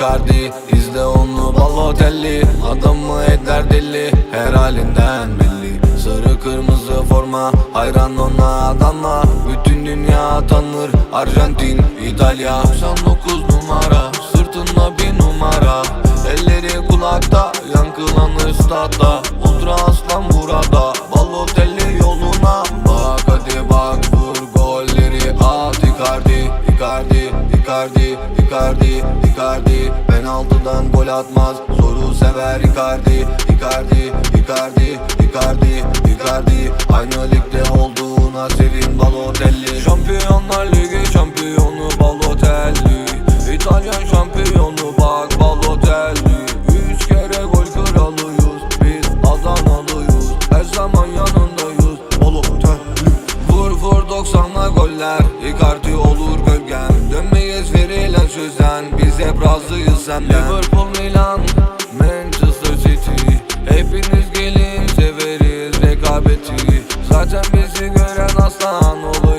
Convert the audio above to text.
Icardi izle onu Balotelli. Adamı eder deli? Her halinden belli. Sarı kırmızı forma hayran ona adamla Bütün dünya tanır Arjantin İtalya. 99 numara sırtında bir numara. Elleri kulakta yankılanır statta. Ultra aslan burada Balotelli yoluna. Bak hadi bak vur golleri. At Icardi Icardi Icardi Icardi Icardi. Penaltıdan gol atmaz Zoru sever Icardi. Icardi Icardi Icardi Icardi. Aynı ligde olduğuna sevin Balotelli. Şampiyonlar Ligi şampiyonu Balotelli. İtalyan şampiyonu bak Balotelli. Üç kere gol kralıyız Biz Adanalıyız Her zaman yanındayız Balotelli. Vur vur 90'la goller. Icardi olur gölgen razıyız senden. Liverpool, Milan, Manchester City. Hepiniz gelin severiz rekabeti. Zaten bizi gören aslan